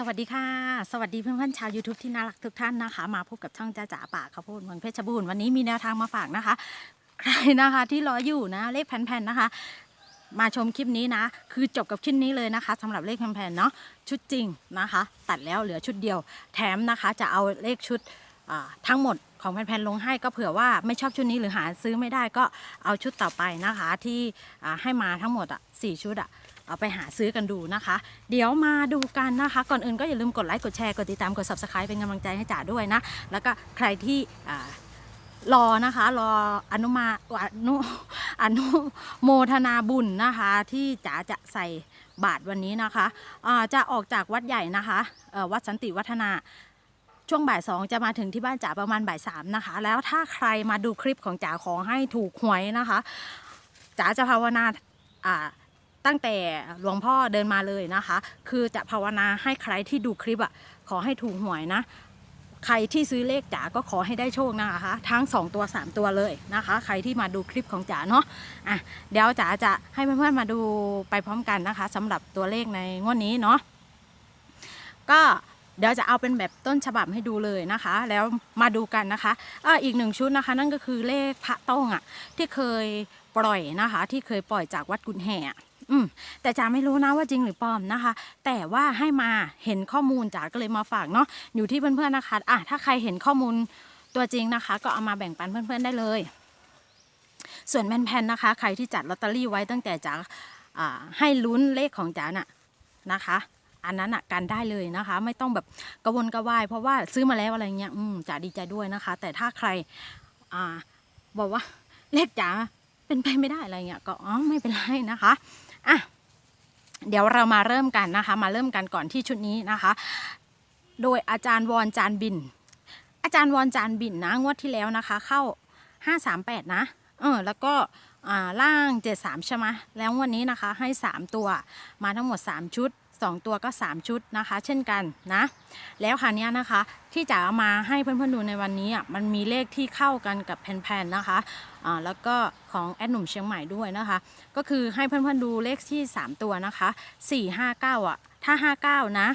สวัสดีค่ะ สวัสดีเพื่อนๆชาว YouTube ที่น่ารักทุกท่านนะคะ มาพบกับช่องจ้าจ๋าป่าข้าวโพดเมืองเพชรบูรณ์วันนี้มีแนวทางมาฝากนะคะ ใครนะคะที่รออยู่นะเลขแผ่นๆนะคะ มาชมคลิปนี้นะ คือจบกับคลิปนี้เลยนะคะสำหรับเลขแผ่นๆเนาะชุดจริงนะคะ ตัดแล้วเหลือชุดเดียว แถมนะคะจะเอาเลขชุดทั้งหมดของแผ่นๆลงให้ก็เผื่อว่าไม่ชอบชุดนี้หรือหาซื้อไม่ได้ก็เอาชุดต่อไปนะคะ ที่ให้มาทั้งหมดอะสี่ชุดอะ เอาไปหาซื้อกันดูนะคะ เดี๋ยวมาดูกันนะคะ ก่อนอื่นก็อย่าลืมกดไลค์กดแชร์กดติดตามกด subscribe เป็นกำลังใจให้จ๋าด้วยนะ แล้วก็ใครที่รอนะคะรออนุมาอนุอนุโมทนาบุญนะคะ ที่จ๋าจะใส่บาทวันนี้นะคะจะออกจากวัดใหญ่นะคะวัดสันติวัฒนาช่วงบ่ายสองจะมาถึงที่บ้านจ๋าประมาณบ่ายสามนะคะ แล้วถ้าใครมาดูคลิปของจ๋าขอให้ถูกหวยนะคะจ๋าจะภาวนาอ่า ตั้งแต่หลวงพ่อเดินมาเลยนะคะ คือจะภาวนาให้ใครที่ดูคลิปอะขอให้ถูกหวยนะ ใครที่ซื้อเลขจ๋าก็ขอให้ได้โชคนะคะ ทั้ง 2 ตัว 3 ตัวเลยนะคะ ใครที่มาดูคลิปของจ๋าเนาะอะเดี๋ยวจ๋าจะให้เพื่อนๆมาดูไปพร้อมกันนะคะสำหรับตัวเลขในงวดนี้เนาะก็เดี๋ยวจะเอาเป็นแบบต้นฉบับให้ดูเลยนะคะ แล้วมาดูกันนะคะอะอีกหนึ่งชุดนะคะ นั่นก็คือเลขพระต้องอะที่เคยปล่อยนะคะ ที่เคยปล่อยจากวัดกุนแห่ อืมแต่จ๋าไม่รู้นะว่าจริงหรือปลอมนะคะ แต่ว่าให้มาเห็นข้อมูลจ๋าก็เลยมาฝากเนาะอยู่ที่เพื่อนๆนะคะอะถ้าใครเห็นข้อมูลตัวจริงนะคะ ก็เอามาแบ่งปันเพื่อนๆได้เลย ส่วนแผ่นๆนะคะ ใครที่จัดลอตเตอรี่ไว้ตั้งแต่จ๋าอ่าให้ลุ้นเลขของจ๋าน่ะนะคะอันนั้นอะกันได้เลยนะคะ ไม่ต้องแบบกระวนกระวาย เพราะว่าซื้อมาแล้วอะไรเงี้ยอืมจ๋าดีใจด้วยนะคะ แต่ถ้าใครอ่าบอกว่าเลขจ๋าเป็นไปไม่ได้อะไรเงี้ยก็อ๋อไม่เป็นไรนะคะ อะเดี๋ยวเรามาเริ่มกันนะคะ มาเริ่มกันก่อนที่ชุดนี้นะคะ โดยอาจารย์วอนจานบิน อาจารย์วอนจานบินนะงวดที่แล้วนะคะ เข้า 538 นะเออแล้วก็อ่าล่าง 73 ใช่ไหมแล้ววันนี้นะคะให้ 3 ตัวมาทั้งหมด 3 ชุด 2 ตัวก็ 3 ชุดนะคะ เช่นกันนะ แล้วคราวเนี้ยนะคะที่จะเอามาให้เพื่อนๆดูในวันนี้อะมันมีเลขที่เข้ากันกับแผ่นๆนะคะอ่าแล้วก็ของแอดหนุ่มเชียงใหม่ด้วยนะคะ ก็คือให้เพื่อนๆดูเลขที่ 3 ตัวนะคะ 4 5 9 อะ ถ้า 59 นะ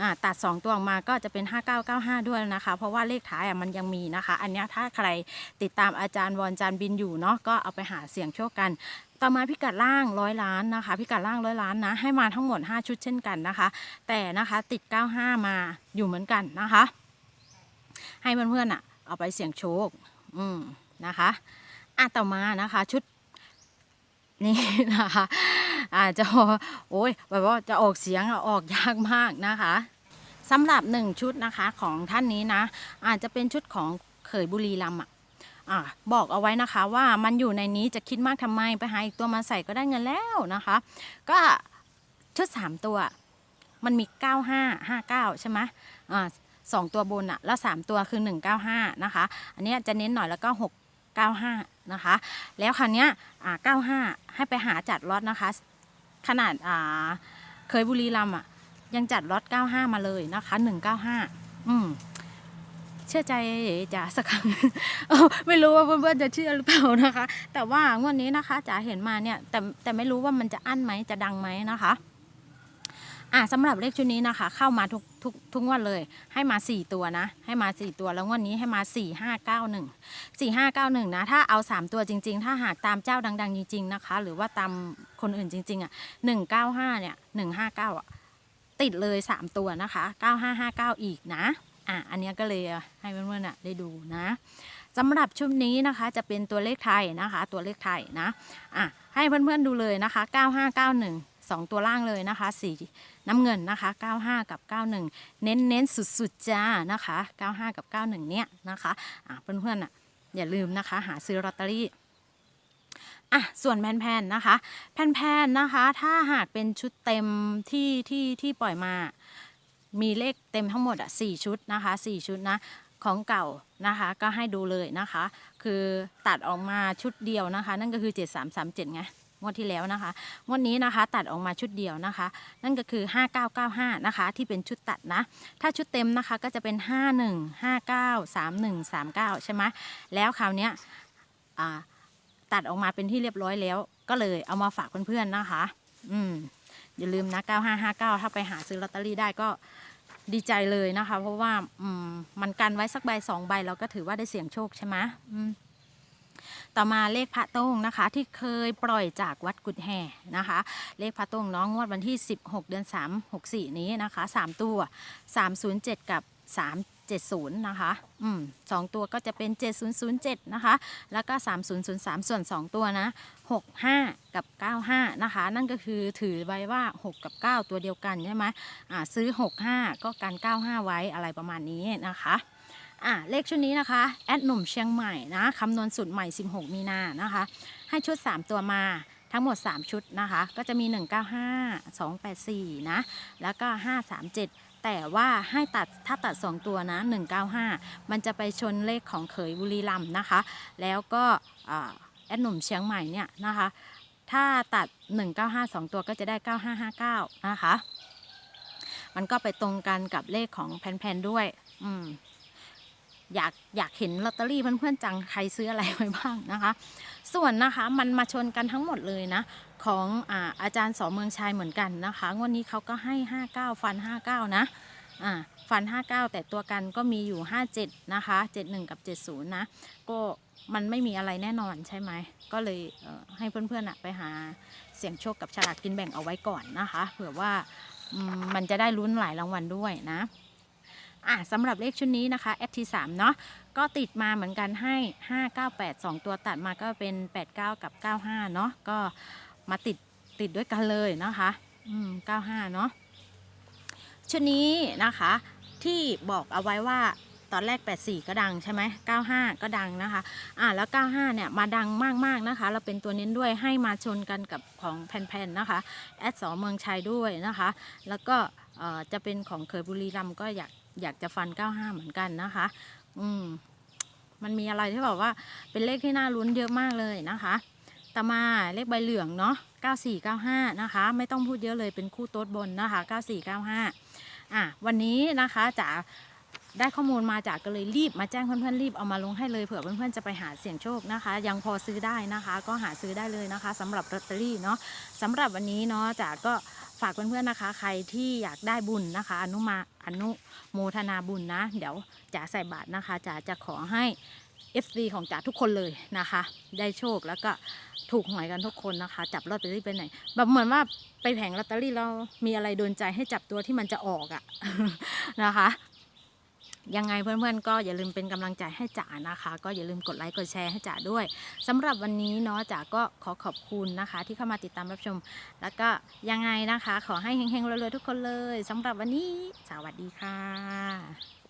อ่าตัด 2 ตัวออกมาก็จะเป็น 5995 ด้วยนะคะ เพราะว่าเลขท้ายอะมันยังมีนะคะ อันเนี้ยถ้าใครติดตามอาจารย์วอนจานบินอยู่เนาะก็เอาไปหาเสียงโชคกัน ต่อมาพิกัดล่างร้อยล้านนะคะ พิกัดล่างร้อยล้านนะ ให้มาทั้งหมด 5 ชุดเช่นกันนะคะ แต่นะคะติด 95 มาอยู่เหมือนกันนะคะ ให้เพื่อนๆอะ เอาไปเสี่ยงโชค อืมนะคะอะต่อมานะคะ ชุดนี่นะคะอาจจะโอ้ยแบบว่าจะออกเสียงอออกยากมากนะคะสำหรับหนึ่งชุดนะคะของท่านนี้นะ อาจจะเป็นชุดของเขยบุรีรัมย์ อบอกเอาไว้นะคะว่ามันอยู่ในนี้จะคิดมากทำไมไปหาอีกตัวมาใส่ก็ได้เงินแล้วนะคะ ก็ชุดสามตัวมันมี 95 59 ใช่ไหมอ่าสองตัวบนอะแล้ว 3 ตัวคือ 195 นะคะ อันนี้จะเน้นหน่อยแล้วก็ 695 นะคะ แล้วคราวนี้อ่า95 ให้ไปหาจัดล็อตนะคะ ขนาดอ่าเคยบุรีรัมย์อะยังจัดล็อต95 มาเลยนะคะ 195 อืม ชื่อใจจ๋าสักครั้งไม่รู้ว่าเพื่อนๆจะเชื่อหรือเปล่านะคะ แต่ว่างวดนี้นะคะจ๋าเห็นมาเนี่ยแต่แต่ไม่รู้ว่ามันจะอั้นไหมจะดังไหมนะคะอะสำหรับเลขชุดนี้นะคะ เข้ามาทุกทุกทุกงวดเลย ให้มา 4 ตัวนะ ให้มา 4 ตัวแล้วงวดนี้ให้มา 4 5 9 1 4 5 9 1 นะ ถ้าเอา 3 ตัวจริง ๆ ถ้าหากตามเจ้าดัง ๆ จริง ๆ นะคะ หรือว่าตามคนอื่นจริง ๆ อะ 195 เนี่ย 159 อะ ติดเลย 3 ตัวนะคะ 9559 อีกนะ อะอันนี้ก็เลยให้เพื่อนๆอะได้ดูนะสำหรับชุดนี้นะคะจะเป็นตัวเลขไทยนะคะ ตัวเลขไทยนะอะให้เพื่อนๆดูเลยนะคะ 9591 2 ตัวล่างเลยนะคะ สีน้ำเงินนะคะ 95 กับ 91 เน้นเน้นสุดๆจ้านะคะ 95 กับ 91 เนี่ยนะคะอะเพื่อนๆอะอย่าลืมนะคะ หาซื้อลอตเตอรี่อะส่วนแผ่นๆนะคะ แผ่นๆนะคะ ถ้าหากเป็นชุดเต็มที่ที่ที่ปล่อยมา มีเลขเต็มทั้งหมดอะสี่ชุดนะคะสี่ชุดนะของเก่านะคะก็ให้ดูเลยนะคะ คือตัดออกมาชุดเดียวนะคะ นั่นก็คือ 7337ไงงวดที่แล้วนะคะงวดนี้นะคะตัดออกมาชุดเดียวนะคะ นั่นก็คือ 5995 นะคะ ที่เป็นชุดตัดนะ ถ้าชุดเต็มนะคะก็จะเป็น 51 59 31 39 ใช่ไหมแล้วคราวนี้ตัดออกมาเป็นที่เรียบร้อยแล้ว ก็เลยเอามาฝากเพื่อนๆนะคะ อืมอย่าลืมนะ 9559 ถ้าไปหาซื้อลอตเตอรี่ได้ก็ ดีใจเลยนะคะ เพราะว่าอืมมันกันไว้สักใบสองใบเราก็ถือว่าได้เสี่ยงโชคใช่ไหมอืมต่อมาเลขพระโต้งนะคะ ที่เคยปล่อยจากวัดกุดแห่นะคะ เลขพระโต้งน้องงวดวันที่ 16 เดือน 3 64 นี้นะคะ 3 ตัว 307 กับ 70 นะคะ อืมสองตัวก็จะเป็น 7007 นะคะ แล้วก็ 3003 ส่วน 2 ตัวนะ 65 กับ 95 นะคะ นั่นก็คือถือไว้ว่า 6 กับ 9 ตัวเดียวกันใช่ไหมอ่าซื้อ 65 ก็กัน 95 ไว้อะไรประมาณนี้นะคะอ่าเลขชุดนี้นะคะ แอดหนุ่มเชียงใหม่นะคำนวณสูตรใหม่ 16 มีนานะคะ ให้ชุด 3 ตัวมาทั้งหมด 3 ชุดนะคะ ก็จะมี 195 284 นะ แล้วก็ 537 แต่ว่าให้ตัดถ้าตัด 2 ตัวนะ 195 มันจะไปชนเลขของเขยบุรีรัมนะคะ แล้วก็แอดหนุ่มเชียงใหม่เนี่ยนะคะ ถ้าตัด 195 2 ตัวก็จะได้ 9559 นะคะ มันก็ไปตรงกันกับเลขของแพนๆด้วย อืม อยากอยากเห็นลอตเตอรี่เพื่อนๆจังใครซื้ออะไรไว้บ้างนะคะ ส่วนนะคะมันมาชนกันทั้งหมดเลยนะของอาอาจารย์สอเมืองชัยเหมือนกันนะคะงวดนี้เขาก็ให้ 59 ฟัน 59 นะอ่าฟัน 59 แต่ตัวกันก็มีอยู่ 57 นะคะ 71 กับ 70 นะ ก็มันไม่มีอะไรแน่นอนใช่ไหม ก็เลยเให้เพื่อนๆอะไปหาเสี่ยงโชคกับฉลากกินแบ่งเอาไว้ก่อนนะคะ เผื่อว่ามมันจะได้ลุ้นหลายรางวัลด้วยนะ อะสำหรับเลขชุดนี้นะคะ FT3 เนาะก็ติดมาเหมือนกันให้ 598 2 ตัวตัดมาก็เป็น 89 กับ 95 เนาะก็มาติดติดด้วยกันเลยนะคะอืม95 เนาะชุดนี้นะคะที่บอกเอาไว้ว่าตอนแรก 84 ก็ดังใช่ไหม95 ก็ดังนะคะ อะแล้ว 95 เนี่ย มาดังมาก ๆ นะคะ เราเป็นตัวเน้นด้วยให้มาชนกันกับของแผ่นๆ นะคะ แอดสอเมืองชัยด้วยนะคะ แล้วก็จะเป็นของเคยบุรีรัมก็อยาก อยากจะฟัน 95 เหมือนกันนะคะ อืม มันมีอะไรที่แบบว่า เป็นเลขที่น่าลุ้นเยอะมากเลยนะคะ ต่อมาเลขใบเหลืองเนาะ 9495 นะคะ ไม่ต้องพูดเยอะเลยเป็นคู่โต๊ดบนนะคะ 9495 อะ วันนี้นะคะจะได้ข้อมูลมาจากก็เลยรีบมาแจ้งเพื่อนๆรีบเอามาลงให้เลยเผื่อเพื่อนๆจะไปหาเสี่ยงโชคนะคะ ยังพอซื้อได้นะคะ ก็หาซื้อได้เลยนะคะสำหรับลอตเตอรี่เนาะสำหรับวันนี้เนาะจ๋าก็ฝากเพื่อนๆนะคะ ใครที่อยากได้บุญนะคะ อนุมา อนุโมทนาบุญนะ เดี๋ยวจ๋าใส่บาตรนะคะจ๋าจะขอให้ FC ของจ๋าทุกคนเลยนะคะ ได้โชคแล้วก็ถูกหวยกันทุกคนนะคะ จับลอตเตอรี่ไปไหน แบบเหมือนว่าไปแผงลอตเตอรี่เรามีอะไรโดนใจให้จับตัวที่มันจะออกอะนะคะ ยังไงเพื่อนๆ ก็อย่าลืมเป็นกำลังใจให้จ๋านะคะ ก็อย่าลืมกดไลค์กดแชร์ให้จ๋าด้วยสำหรับวันนี้เนาะจ๋าก็ขอขอบคุณนะคะ ที่เข้ามาติดตามรับชม แล้วก็ยังไงนะคะ ขอให้เฮงๆรวยๆทุกคนเลยสำหรับวันนี้สวัสดีค่ะ